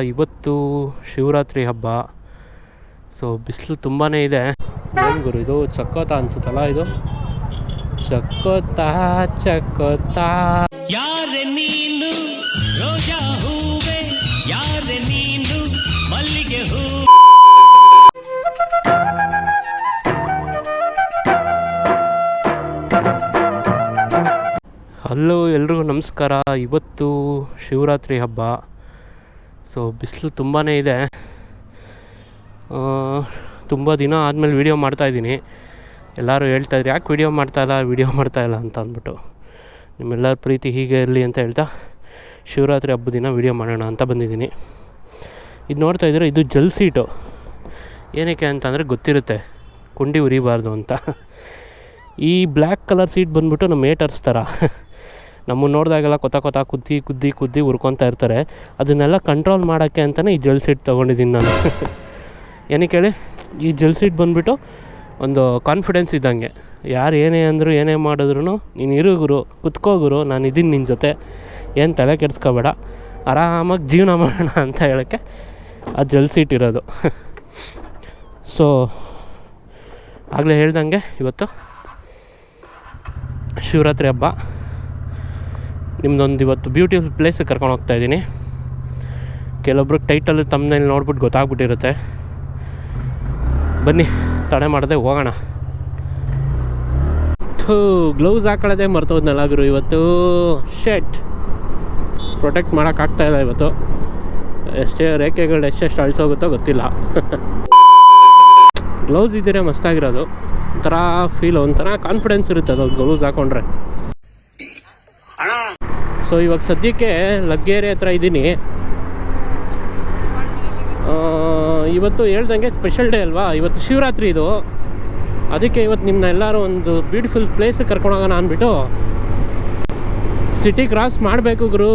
ಇವತ್ತು ಶಿವರಾತ್ರಿ ಹಬ್ಬ. ಸೊ ಬಿಸಿಲು ತುಂಬಾ ಇದೆ. ಏನು ಗುರು ಇದು? ಚಕ್ಕೋತ ಅನ್ಸುತ್ತಲ್ಲ ಇದು? ಚಕ್ಕೋತ ಚಕ್ಕೋತ. ಯಾರೆ ನೀನು? ರೋಜಾ ಹೂವೆ? ಯಾರೆ ನೀನು? ಮಲ್ಲಿಗೆ ಹೂ ಹಲೋ ಎಲ್ರಿಗೂ ನಮಸ್ಕಾರ. ಇವತ್ತು ಶಿವರಾತ್ರಿ ಹಬ್ಬ. ಸೊ ಬಿಸಿಲು ತುಂಬಾ ಇದೆ. ತುಂಬ ದಿನ ಆದಮೇಲೆ ವೀಡಿಯೋ ಮಾಡ್ತಾಯಿದ್ದೀನಿ ಎಲ್ಲರೂ ಹೇಳ್ತಾಯಿದ್ರು ಯಾಕೆ ವೀಡಿಯೋ ಮಾಡ್ತಾಯಿಲ್ಲ ವೀಡಿಯೋ ಮಾಡ್ತಾಯಿಲ್ಲ ಅಂತ ಅಂದ್ಬಿಟ್ಟು. ನಿಮ್ಮೆಲ್ಲರ ಪ್ರೀತಿ ಹೀಗೆ ಇರಲಿ ಅಂತ ಹೇಳ್ತಾ ಶಿವರಾತ್ರಿ ಹಬ್ಬದ ದಿನ ವೀಡಿಯೋ ಮಾಡೋಣ ಅಂತ ಬಂದಿದ್ದೀನಿ. ಇದು ನೋಡ್ತಾ ಇದ್ರೆ ಇದು ಜಲ್ ಸೀಟು ಏನಕ್ಕೆ ಅಂತಂದರೆ ಗೊತ್ತಿರುತ್ತೆ, ಕುಂಡಿ ಉರಿಬಾರ್ದು ಅಂತ. ಈ ಬ್ಲ್ಯಾಕ್ ಕಲರ್ ಸೀಟ್ ಬಂದ್ಬಿಟ್ಟು ನಮ್ಮ ಏಟರ್ಸ್ ಥರ ನಮ್ಮನ್ನು ನೋಡಿದಾಗೆಲ್ಲ ಕೊತ ಕೊತ ಕುದ್ದಿ ಕುದ್ದಿ ಕುದ್ದಿ ಹುರ್ಕೊತಾ ಇರ್ತಾರೆ. ಅದನ್ನೆಲ್ಲ ಕಂಟ್ರೋಲ್ ಮಾಡೋಕ್ಕೆ ಅಂತಲೇ ಈ ಜೆಲ್ ಸೀಟ್ ತೊಗೊಂಡಿದ್ದೀನಿ ನಾನು. ಏನಕ್ಕೆ ಹೇಳಿ? ಈ ಜೆಲ್ ಸೀಟ್ ಬಂದುಬಿಟ್ಟು ಒಂದು ಕಾನ್ಫಿಡೆನ್ಸ್ ಇದ್ದಂಗೆ. ಯಾರು ಏನೇ ಅಂದರು ಏನೇ ಮಾಡಿದ್ರು ನೀನು ಇರುಗುರು ಕುತ್ಕೋಗುರು ಕುತ್ಕೋ ಗುರು, ನಾನು ಇದ್ದೀನಿ ನಿನ್ನ ಜೊತೆ. ಏನು ತಲೆ ಕೆಡಿಸ್ಕೋಬೇಡ. ಆರಾಮಾಗಿ ಜೀವನ ಮಾಡೋಣ ಅಂತ ಹೇಳೋಕ್ಕೆ ಆ ಜೆಲ್ ಸೀಟ್ ಇರೋದು. ಸೊ ಆಗಲೇ ಹೇಳ್ದಂಗೆ ಇವತ್ತು ಶಿವರಾತ್ರಿ ಹಬ್ಬ. ನಿಮ್ದೊಂದು ಇವತ್ತು ಬ್ಯೂಟಿಫುಲ್ ಪ್ಲೇಸಿಗೆ ಕರ್ಕೊಂಡು ಹೋಗ್ತಾ ಇದ್ದೀನಿ. ಕೆಲವೊಬ್ರು ಟೈಟಲ್ ತಮ್ಮನೇಲಿ ನೋಡ್ಬಿಟ್ಟು ಗೊತ್ತಾಗ್ಬಿಟ್ಟಿರುತ್ತೆ. ಬನ್ನಿ, ತಡೆ ಮಾಡದೆ ಹೋಗೋಣ. ಥೂ ಗ್ಲೌಸ್ ಹಾಕೊಳ್ಳೋದೇ ಮರ್ತೋದ್ನಲ್ಲ ಗುರು ಇವತ್ತು. ಶೆಟ್ ಪ್ರೊಟೆಕ್ಟ್ ಮಾಡೋಕ್ಕಾಗ್ತಾ ಇಲ್ಲ ಇವತ್ತು. ಎಷ್ಟೇ ರೇಖೆಗಳು ಎಷ್ಟೆಷ್ಟು ಅಳಿಸೋಗುತ್ತೋ ಗೊತ್ತಿಲ್ಲ. ಗ್ಲೌಸ್ ಇದ್ದರೆ ಮಸ್ತಾಗಿರೋದು ಒಂಥರ ಫೀಲ್ ಒಂಥರ ಕಾನ್ಫಿಡೆನ್ಸ್ ಇರುತ್ತೆ ಅದು ಗ್ಲೌಸ್ ಹಾಕೊಂಡ್ರೆ. ಸೊ ಇವಾಗ ಸದ್ಯಕ್ಕೆ ಲಗ್ಗೇರಿ ಹತ್ರ ಇದ್ದೀನಿ. ಇವತ್ತು ಹೇಳ್ದಂಗೆ ಸ್ಪೆಷಲ್ ಡೇ ಅಲ್ವಾ? ಇವತ್ತು ಶಿವರಾತ್ರಿ ಇದು. ಅದಕ್ಕೆ ಇವತ್ತು ನಿಮ್ಮನ್ನ ಎಲ್ಲರೂ ಒಂದು ಬ್ಯೂಟಿಫುಲ್ ಪ್ಲೇಸ್ ಕರ್ಕೊಂಡು ಹೋಗೋಣ ಅಂದ್ಬಿಟ್ಟು ಸಿಟಿ ಕ್ರಾಸ್ ಮಾಡಬೇಕು ಗುರು.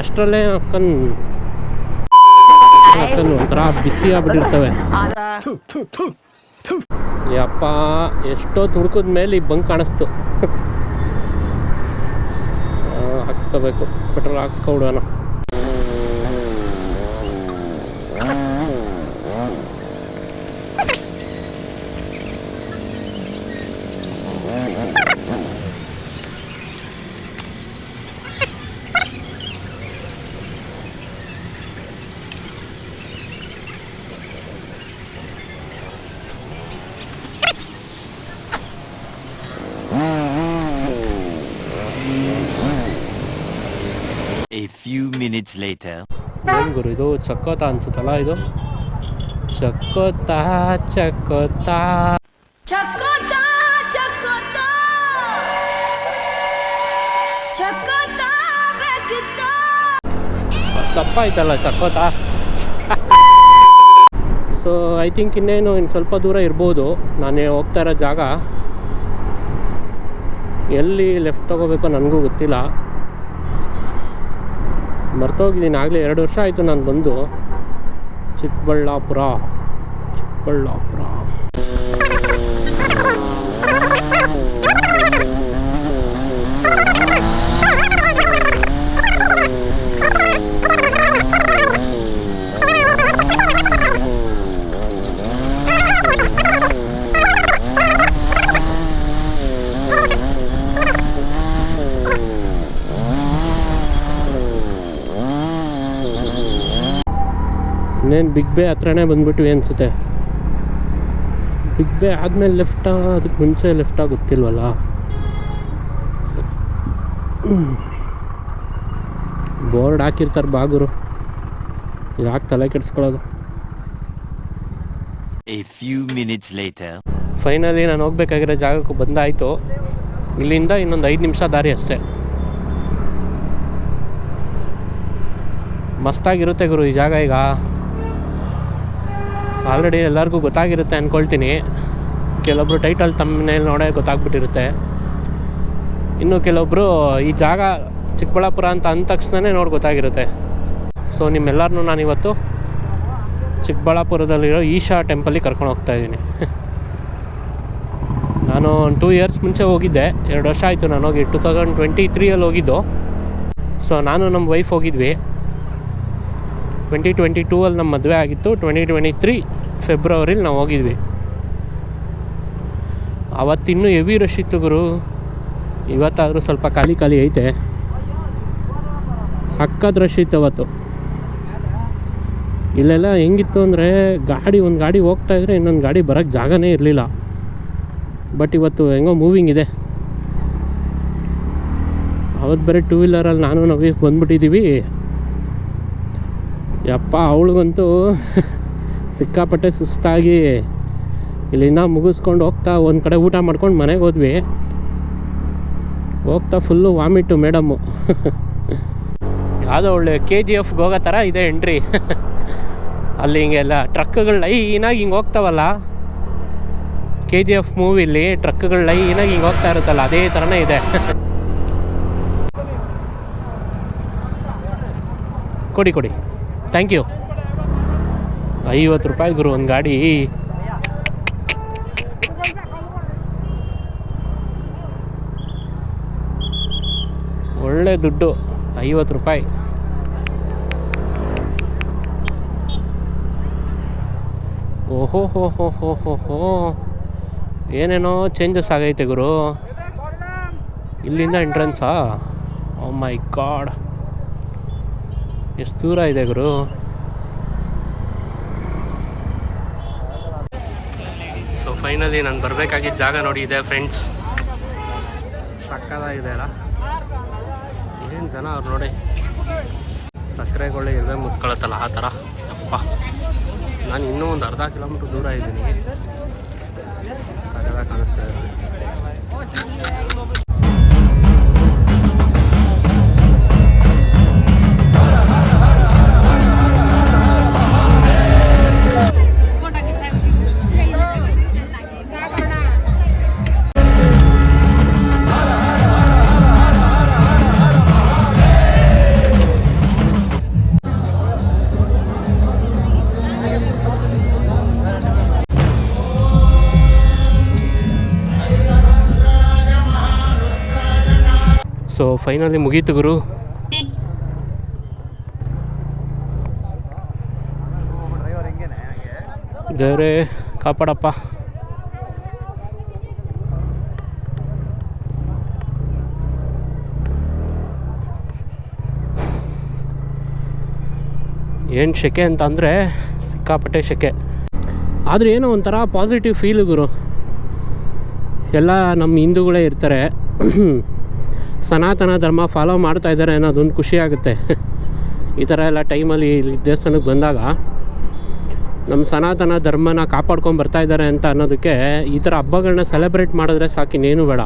ಅಷ್ಟರಲ್ಲೇ ಅಕ್ಕನ್ ಅಕ್ಕನ್ ಒಂಥರ ಬಿಸಿ ಆಗ್ಬಿಟ್ಟಿರ್ತವೆ. ಯಪ್ಪ ಎಷ್ಟೋ ತುಡ್ಕದ ಮೇಲೆ ಈ ಬಂಕ್ ಕಾಣಿಸ್ತು. ಹಾಕ್ಸ್ಕೋಬೇಕು ಪೆಟ್ರೋಲ್ ಹಾಕ್ಸ್ಕೊಬಿಡೋಣ few minutes later. ಏನು ಗುರು ಇದು. ಚಕ್ಕೋತ ಅನ್ಸುತ್ತಲ್ಲ ಇದು ಚಕ್ಕೋತ ಚಕ್ಕೋತ ಚಕೋತ ಚಕೋತ ಚಕೋತ ಬೇಕಿತ್ತ. ಆಯ್ತಲ್ಲ ಚಕ್ಕೋತ ಸೊ ಐ ಥಿಂಕ್ ಇನ್ನೇನು ಇನ್ನು ಸ್ವಲ್ಪ ದೂರ ಇರ್ಬೋದು. ನಾನು ಹೋಗ್ತಾ ಇರೋ ಜಾಗ. ಎಲ್ಲಿ ಲೆಫ್ಟ್ ತೊಗೋಬೇಕೋ ನನಗೂ ಗೊತ್ತಿಲ್ಲ. ಮರ್ತೋಗಿದ್ದೀನಿ. ಆಗಲೇ ಎರಡು ವರ್ಷ ಆಯಿತು ನಾನು ಬಂದು ಚಿಕ್ಕಬಳ್ಳಾಪುರ ಚಿಕ್ಕಬಳ್ಳಾಪುರ. ಇನ್ನೇನು ಬಿಗ್ ಬೇ ಹತ್ರನೇ ಬಂದ್ಬಿಟ್ವಿ ಅನಿಸುತ್ತೆ. ಬಿಗ್ ಬೇ ಆದಮೇಲೆ ಲೆಫ್ಟಾ ಅದಕ್ಕೆ ಮುಂಚೆ ಲೆಫ್ಟಾ ಗೊತ್ತಿಲ್ವಲ್ಲ? ಬೋರ್ಡ್ ಹಾಕಿರ್ತಾರೆ ಬಾಗುರು. ಯಾಕೆ ತಲೆ ಕೆಡಿಸ್ಕೊಳ್ಳೋದು. ಫೈನಲಿ ನಾನು ಹೋಗ್ಬೇಕಾಗಿರೋ ಜಾಗಕ್ಕೆ ಬಂದಾಯಿತು. ಇಲ್ಲಿಂದ ಇನ್ನೊಂದು ಐದು ನಿಮಿಷ ದಾರಿ ಅಷ್ಟೇ. ಮಸ್ತಾಗಿರುತ್ತೆ ಗುರು ಈ ಜಾಗ ಈಗ. ಆಲ್ರೆಡಿ ಎಲ್ಲರಿಗೂ ಗೊತ್ತಾಗಿರುತ್ತೆ ಅಂದ್ಕೊಳ್ತೀನಿ ಕೆಲವೊಬ್ರು ಟೈಟಲ್ ತಮ್ಮನೇಲಿ ನೋಡೇ ಗೊತ್ತಾಗ್ಬಿಟ್ಟಿರುತ್ತೆ. ಇನ್ನು ಕೆಲವೊಬ್ಬರು ಈ ಜಾಗ ಚಿಕ್ಕಬಳ್ಳಾಪುರ ಅಂತ ಅಂದ ತಕ್ಷಣವೇ ನೋಡಿ ಗೊತ್ತಾಗಿರುತ್ತೆ. ಸೊ ನಿಮ್ಮೆಲ್ಲರನ್ನೂ ನಾನಿವತ್ತು ಚಿಕ್ಕಬಳ್ಳಾಪುರದಲ್ಲಿರೋ ಈಶಾ ಟೆಂಪಲಿಗೆ ಕರ್ಕೊಂಡು ಹೋಗ್ತಾ ಇದ್ದೀನಿ. ನಾನು ಒಂದು ಟೂ ಇಯರ್ಸ್ ಮುಂಚೆ ಹೋಗಿದ್ದೆ. ಎರಡು ವರ್ಷ ಆಯಿತು ನಾನು ಹೋಗಿ. ಟೂ ತೌಸಂಡ್ ಟ್ವೆಂಟಿ ತ್ರೀಯಲ್ಲಿ ಹೋಗಿದ್ದು. ಸೊ ನಾನು ನಮ್ಮ ವೈಫ್ ಹೋಗಿದ್ವಿ. ಟ್ವೆಂಟಿ ಟ್ವೆಂಟಿ ಟೂ ಅಲ್ಲಿ ನಮ್ಮ ಮದುವೆ ಆಗಿತ್ತು. ಟ್ವೆಂಟಿ ಟ್ವೆಂಟಿ ತ್ರೀ ಫೆಬ್ರವರಿಲಿ ನಾವು ಹೋಗಿದ್ವಿ. ಅವತ್ತಿನ್ನೂ ಹೆವಿ ರಶ್ ಇತ್ತು ಗುರು. ಇವತ್ತಾದರೂ ಸ್ವಲ್ಪ ಖಾಲಿ ಖಾಲಿ ಐತೆ. ಸಖತ್ ರಶ್ ಇತ್ತು ಅವತ್ತು. ಇಲ್ಲೆಲ್ಲ ಹೆಂಗಿತ್ತು ಅಂದರೆ ಗಾಡಿ, ಒಂದು ಗಾಡಿ ಹೋಗ್ತಾ ಇದ್ರೆ ಇನ್ನೊಂದು ಗಾಡಿ ಬರೋಕ್ಕೆ ಜಾಗನೇ ಇರಲಿಲ್ಲ. ಬಟ್ ಇವತ್ತು ಹೆಂಗೋ ಮೂವಿಂಗ್ ಇದೆ. ಅವತ್ತು ಬರೀ ಟೂ ವೀಲರಲ್ಲಿ ನಾನು ನಾವು ಬಂದ್ಬಿಟ್ಟಿದ್ದೀವಿ ಯಪ್ಪ, ಅವಳಿಗಂತೂ ಸಿಕ್ಕಾಪಟ್ಟೆ ಸುಸ್ತಾಗಿ ಇಲ್ಲಿಂದ ಮುಗಿಸ್ಕೊಂಡು ಹೋಗ್ತಾ ಒಂದು ಕಡೆ ಊಟ ಮಾಡ್ಕೊಂಡು ಮನೆಗೆ ಹೋದ್ವಿ. ಹೋಗ್ತಾ ಫುಲ್ಲು ವಾಮಿಟು ಮೇಡಮ್ಮು ಯಾವುದೋ ಒಳ್ಳೆ ಕೆ ಜಿ ಎಫ್ಗೆ ಹೋಗೋ ಥರ ಇದೆ ಎಂಟ್ರಿ ಅಲ್ಲಿ ಹಿಂಗೆಲ್ಲ ಟ್ರಕ್ಗಳು ಲೈನಾಗಿ ಹಿಂಗೆ ಹೋಗ್ತಾವಲ್ಲ? ಕೆ ಜಿ ಎಫ್ ಮೂವಿಲಿ ಟ್ರಕ್ಗಳು ಲೈನಾಗಿ ಹಿಂಗೆ ಹೋಗ್ತಾ ಇರುತ್ತಲ್ಲ, ಅದೇ ಥರನೇ ಇದೆ. ಕೊಡಿ ಕೊಡಿ. ಥ್ಯಾಂಕ್ ಯು ಐವತ್ತು ರೂಪಾಯಿ ಗುರು, ಒಂದು ಗಾಡಿ. ಒಳ್ಳೆ ದುಡ್ಡು, ಐವತ್ತು ರೂಪಾಯಿ. ಓಹೋ, ಹೋ ಹೋ ಹೋ ಹೋ ಹೋ. ಏನೇನೋ ಚೇಂಜಸ್ ಆಗೈತೆ ಗುರು. ಇಲ್ಲಿಂದ ಎಂಟ್ರೆನ್ಸಾ ಓ ಮೈ ಗಾಡ್ ಎಷ್ಟು ದೂರ ಇದೆ ಗುರು ಸೊ ಫೈನಲಿ ನಾನು ಬರಬೇಕಾಗಿದ್ದ ಜಾಗ ನೋಡಿ, ಇದೆ ಫ್ರೆಂಡ್ಸ್ ಸಕ್ಕದಾಗಿದೆ ಅಲ್ಲ? ಏನು ಜನ ಅವ್ರು ನೋಡಿ? ಸಕ್ಕರೆಗೊಳ್ಳೆ ಇರುವೆ ಮುತ್ಕೊಳತ್ತಲ್ಲ ಆ ಥರ? ಅಪ್ಪ ನಾನು ಇನ್ನೂ ಒಂದು ಅರ್ಧ ಕಿಲೋಮೀಟ್ರ್ ದೂರ ಇದ್ದೀನಿ. ಸಕ್ಕದಾಗಿ ಕಾಣಿಸ್ತಾ ಇದೆ. ಸೊ ಫೈನಲಿ ಮುಗೀತು ಗುರು. ದೇವರೇ ಕಾಪಾಡಪ್ಪ. ಏನು ಶೆಕೆ ಅಂತ ಅಂದರೆ ಸಿಕ್ಕಾಪಟ್ಟೆ ಶೆಕೆ. ಆದರೆ ಏನೋ ಒಂಥರ ಪಾಸಿಟಿವ್ ಫೀಲು ಗುರು. ಎಲ್ಲ ನಮ್ಮ ಹಿಂದೂಗಳೇ ಇರ್ತಾರೆ. ಸನಾತನ ಧರ್ಮ ಫಾಲೋ ಮಾಡ್ತಾ ಇದ್ದಾರೆ ಅನ್ನೋದೊಂದು ಖುಷಿ ಆಗುತ್ತೆ. ಈ ಥರ ಎಲ್ಲ ಟೈಮಲ್ಲಿ ಇಲ್ಲಿ ದೇವಸ್ಥಾನಕ್ಕೆ ಬಂದಾಗ ನಮ್ಮ ಸನಾತನ ಧರ್ಮನ ಕಾಪಾಡ್ಕೊಂಡು ಬರ್ತಾ ಇದ್ದಾರೆ ಅಂತ ಅನ್ನೋದಕ್ಕೆ ಈ ಥರ ಹಬ್ಬಗಳನ್ನ ಸೆಲೆಬ್ರೇಟ್ ಮಾಡಿದ್ರೆ ಸಾಕು, ಇನ್ನೇನು ಬೇಡ.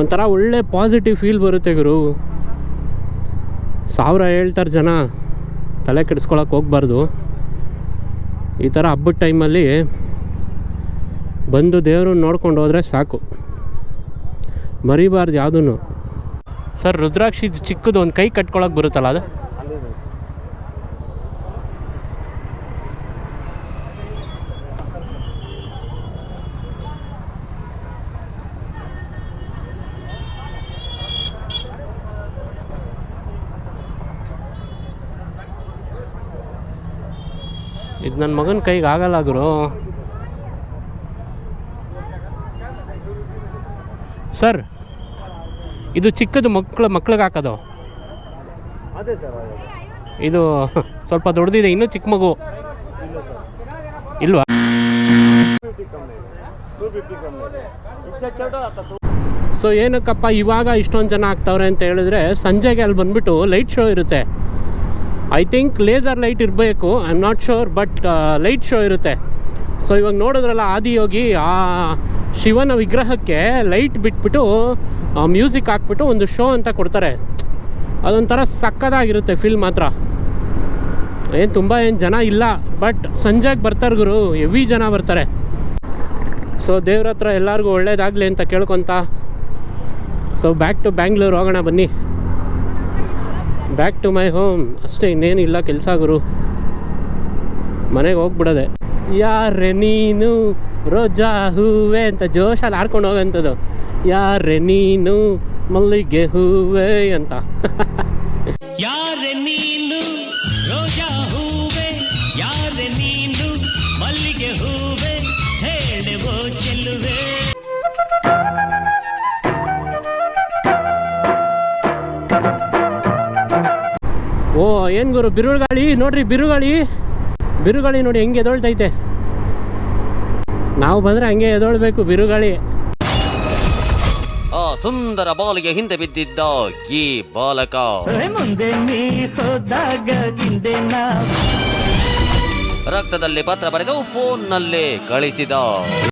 ಒಂಥರ ಒಳ್ಳೆ ಪಾಸಿಟಿವ್ ಫೀಲ್ ಬರುತ್ತೆ ಗುರು. ಸಾವಿರ ಹೇಳ್ತಾರೆ ಜನ, ತಲೆ ಕೆಡಿಸ್ಕೊಳಕ್ಕೆ ಹೋಗ್ಬಾರ್ದು. ಈ ಥರ ಹಬ್ಬದ ಟೈಮಲ್ಲಿ ಬಂದು ದೇವ್ರನ್ನ ನೋಡ್ಕೊಂಡು ಹೋದರೆ ಸಾಕು. ಮರಿಬಾರ್ದು ಯಾವುದೂ ಸರ್, ರುದ್ರಾಕ್ಷಿ ಚಿಕ್ಕದು, ಒಂದು ಕೈ ಕಟ್ಕೊಳಕ್ಕೆ ಬರುತ್ತಲ್ಲ ಅದು? ಇದು ನನ್ನ ಮಗನ ಕೈಗೆ ಆಗಲ್ಲ ಗುರು. ಸರ್ ಇದು ಚಿಕ್ಕದು ಮಕ್ಕಳು ಮಕ್ಳಿಗೆ ಹಾಕೋದು. ಅದೇ ಸರ್ ಇದು ಸ್ವಲ್ಪ ದೊಡ್ಡದಿದೆ ಇನ್ನೂ ಚಿಕ್ಕ ಮಗು. ಇಲ್ವಾ? ಸೊ ಏನಕ್ಕಪ್ಪ ಇವಾಗ ಇಷ್ಟೊಂದು ಜನ ಆಗ್ತಾವ್ರೆ ಅಂತ ಹೇಳಿದ್ರೆ ಸಂಜೆಗೆ ಅಲ್ಲಿ ಬಂದ್ಬಿಟ್ಟು ಲೈಟ್ ಶೋ ಇರುತ್ತೆ. ಐ ಥಿಂಕ್ ಲೇಸರ್ ಲೈಟ್ ಇರಬೇಕು I am not sure but light show ಇರುತ್ತೆ. ಸೊ ಇವಾಗ ನೋಡಿದ್ರಲ್ಲ ಆದಿಯೋಗಿ ಆ ಶಿವನ ವಿಗ್ರಹಕ್ಕೆ ಲೈಟ್ ಬಿಟ್ಬಿಟ್ಟು ಮ್ಯೂಸಿಕ್ ಹಾಕ್ಬಿಟ್ಟು ಒಂದು ಶೋ ಅಂತ ಕೊಡ್ತಾರೆ. ಅದೊಂಥರ ಸಕ್ಕದಾಗಿರುತ್ತೆ ಫೀಲ್ ಮಾತ್ರ. ಏನು ತುಂಬ ಏನು ಜನ ಇಲ್ಲ ಬಟ್ ಸಂಜೆಗೆ ಬರ್ತಾರೆ ಗುರು ಹೆವಿ ಜನ ಬರ್ತಾರೆ. ಸೊ ದೇವ್ರ ಹತ್ರ ಎಲ್ಲರಿಗೂ ಒಳ್ಳೇದಾಗಲಿ ಅಂತ ಕೇಳ್ಕೊತ. ಸೊ ಬ್ಯಾಕ್ ಟು ಬ್ಯಾಂಗ್ಳೂರು ಹೋಗೋಣ ಬನ್ನಿ. ಬ್ಯಾಕ್ ಟು ಮೈ ಹೋಮ್ ಅಷ್ಟೇ ಇನ್ನೇನು ಇಲ್ಲ ಕೆಲಸ ಗುರು. ಮನೆಗೆ ಹೋಗ್ಬಿಡೋದೆ. ಯಾರೆ ನೀನು ರೋಜಾ ಹೂವೆ ಅಂತ ಜೋಶಲ್ಲಿ ಆಡ್ಕೊಂಡು ಹೋಗೋಂಥದ್ದು ಯಾರೆ ನೀನು ಮಲ್ಲಿಗೆ ಹೂವೆ ಅಂತ. ಯಾರೆ ನೀನು ರೋಜಾ ಹೂವೆ ಯಾರೆ ನೀನು ಮಲ್ಲಿಗೆ ಹೂವೆ ಹೇಳುವೋ ಚೆಲ್ಲುವೆ. ಓ ಏನು ಗುರು ಬಿರುಗಾಳಿ ನೋಡ್ರಿ ಬಿರುಗಾಳಿ ಬಿರುಗಾಳಿ ನೋಡಿ ಹೆಂಗೆ ಎದೊಳ್ತೈತೆ. ನಾವು ಬಂದರೆ ಹಂಗೆ ಎದೊಳ್ಬೇಕು ಬಿರುಗಾಳಿ. ಆ ಸುಂದರ ಬಾಲಿಗೆ ಹಿಂದೆ ಬಿದ್ದಿದ್ದ ಈ ಬಾಲಕ. ರಕ್ತದಲ್ಲಿ ಪತ್ರ ಬರೆದು ಫೋನ್ನಲ್ಲಿ ಕಳಿಸಿದ.